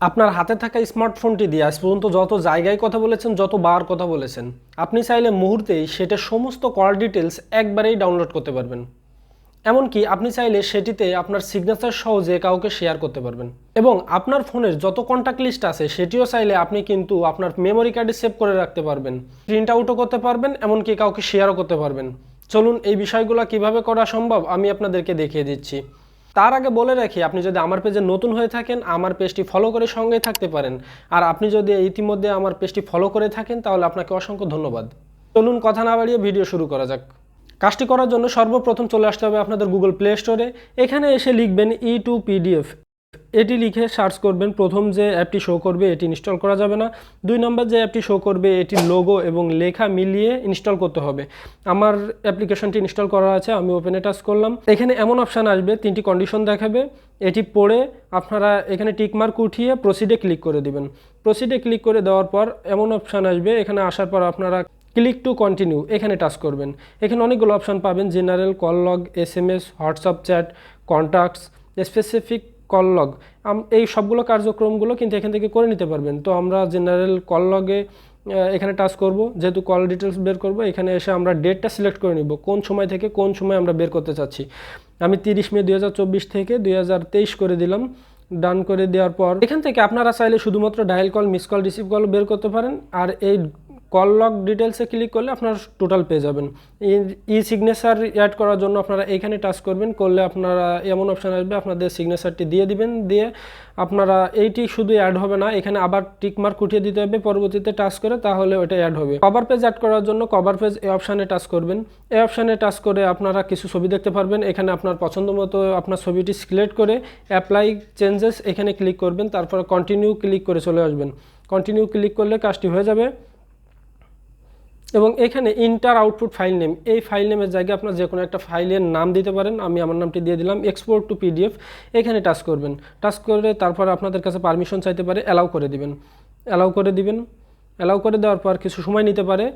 আপনার হাতে থাকা স্মার্টফোনটি দিয়ে আজ পর্যন্ত যত জায়গায় কথা বলেছেন, যত বার কথা বলেছেন, আপনি চাইলে মুহূর্তেই সেটা সমস্ত কল ডিটেলস একবারেই ডাউনলোড করতে পারবেন। এমনকি আপনি চাইলে সেটিতে আপনার সিগনেচার সহ যে কাউকে শেয়ার করতে পারবেন। এবং আপনার ফোনের যত কন্ট্যাক্ট লিস্ট আছে, সেটিও চাইলে আপনি কিন্তু আপনার মেমোরি কার্ডে সেভ করে রাখতে পারবেন। প্রিন্ট আউটও করতে পারবেন, এমনকি কাউকে শেয়ারও করতে পারবেন। চলুন এই বিষয়গুলো কীভাবে করা সম্ভব, আমি আপনাদেরকে দেখিয়ে দিচ্ছি। তার আগে বলে রাখি, আপনি যদি আমার পেজে নতুন হয়ে থাকেন, আমার পেজটি ফলো করে সঙ্গে থাকতে পারেন। আর আপনি যদি ইতিমধ্যে আমার পেজটি ফলো করে থাকেন, তাহলে আপনাকে অসংখ্য ধন্যবাদ। চলুন কথা না বাড়িয়ে ভিডিও শুরু করা যাক। কাজটি করার জন্য সর্বপ্রথম চলে আসতে হবে আপনাদের গুগল প্লে স্টোরে এখানে এসে লিখবেন ই টু পিডিএফ এটি লিখে সার্চ করবেন, প্রথম যে অ্যাপটি শো করবে এটি ইনস্টল করা যাবে না। দুই নম্বর যে অ্যাপটি শো করবে এটি লোগো এবং লেখা মিলিয়ে ইনস্টল করতে হবে। আমার অ্যাপ্লিকেশনটি ইনস্টল করা আছে, আমি ওপেনে টাচ করলাম। এখানে এমন অপশান আসবে, তিনটি কন্ডিশন দেখাবে। এটি পড়ে আপনারা এখানে টিকমার্ক উঠিয়ে প্রসিডে ক্লিক করে দিবেন। প্রসিডে ক্লিক করে দেওয়ার পর এমন অপশান আসবে, এখানে আসার পর আপনারা ক্লিক টু কন্টিনিউ এখানে টাচ করবেন। এখানে অনেকগুলো অপশান পাবেন general call log S M S WhatsApp chat contacts specific call log এই সবগুলো কার্যক্রমগুলো কিন্তু এখান থেকে করে নিতে পারবেন। তো আমরা জেনারেল কললগে এখানে টাচ করব। যেহেতু কল ডিটেলস বের করব, এখানে এসে আমরা ডেটটা সিলেক্ট করে নিব। কোন সময় থেকে কোন সময় আমরা বের করতে চাচ্ছি। আমি তিরিশ মে দু হাজার চব্বিশ থেকে দুই হাজার তেইশ করে দিলাম। ডান করে দেওয়ার পর, এখান থেকে আপনারা চাইলে শুধুমাত্র dial call miss call receive call বের করতে পারেন। আর এই কল লগ ডিটেলসে ক্লিক করলে আপনার টোটাল পেয়ে যাবেন। ই সিগনেচার অ্যাড করার জন্য আপনারা এখানে টাচ করবেন, করলে আপনারা এমন অপশান আসবে, আপনাদের সিগনেচারটি দিয়ে দিবেন, দিয়ে আপনারা এইটি শুধু অ্যাড হবে না, এখানে আবার টিকমার্ক উঠিয়ে দিতে হবে, পরবর্তীতে টাচ করে তাহলে ওটা অ্যাড হবে। কভার পেজ অ্যাড করার জন্য কভার পেজ এই অপশানে টাচ করবেন। এই অপশানে টাচ করে আপনারা কিছু ছবি দেখতে পারবেন, এখানে আপনার পছন্দ মতো আপনার ছবিটি সিলেক্ট করে অ্যাপ্লাই চেঞ্জেস এখানে ক্লিক করবেন, তারপর কন্টিনিউ ক্লিক করে চলে আসবেন। কন্টিনিউ ক্লিক করলে কাজটি হয়ে যাবে। এবং এখানে ইন্টার আউটপুট ফাইল নেম এই ফাইল নেমের জায়গায় আপনার যে কোনো একটা ফাইলের নাম দিতে পারেন। আমি আমার নামটি দিয়ে দিলাম এক্সপোর্ট টু পিডিএফ এখানে টাচ করবেন। টাচ করে তারপর আপনাদের কাছে পারমিশন চাইতে পারে অ্যালাউ করে দিবেন। অ্যালাউ করে দিবেন। অ্যালাউ করে দেওয়ার পর কিছু সময় নিতে পারে।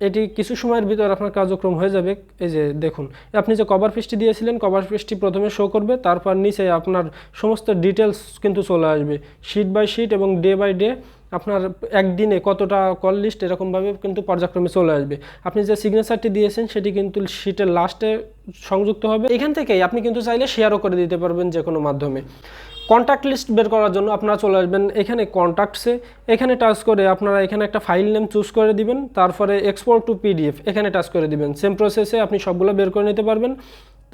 এটি কিছু সময়ের ভিতর আপনার কার্যক্রম হয়ে যাবে। এই যে দেখুন, আপনি যে কভার পেজটি দিয়েছিলেন, কভার পেজটি প্রথমে শো করবে, তারপর নিচে আপনার সমস্ত ডিটেলস কিন্তু চলে আসবে। শিট বাই শিট এবং ডে বাই ডে আপনার একদিনে কতটা কল লিস্ট এরকমভাবে কিন্তু পর্যায়ক্রমে চলে আসবে। আপনি যে সিগনেচারটি দিয়েছেন, সেটি কিন্তু শিটের লাস্টে সংযুক্ত হবে। এখান থেকেই আপনি কিন্তু চাইলে শেয়ারও করে দিতে পারবেন যে কোনো মাধ্যমে। কন্ট্যাক্ট লিস্ট বের করার জন্য আপনারা চলে আসবেন এখানে কন্ট্যাক্টসে এখানে টাচ করে আপনারা এখানে একটা ফাইল নেম চুজ করে দিবেন, তারপরে এক্সপোর্ট টু পিডিএফ এখানে টাচ করে দিবেন। সেম প্রসেসে আপনি সবগুলো বের করে নিতে পারবেন।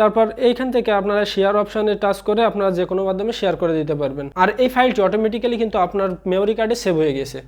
তারপর এইখান থেকে আপনারা শেয়ার অপশানে টাচ করে আপনারা যে কোনো মাধ্যমে শেয়ার করে দিতে পারবেন। আর এই ফাইলটি অটোমেটিক্যালি কিন্তু আপনার মেমোরি কার্ডে সেভ হয়ে গেছে।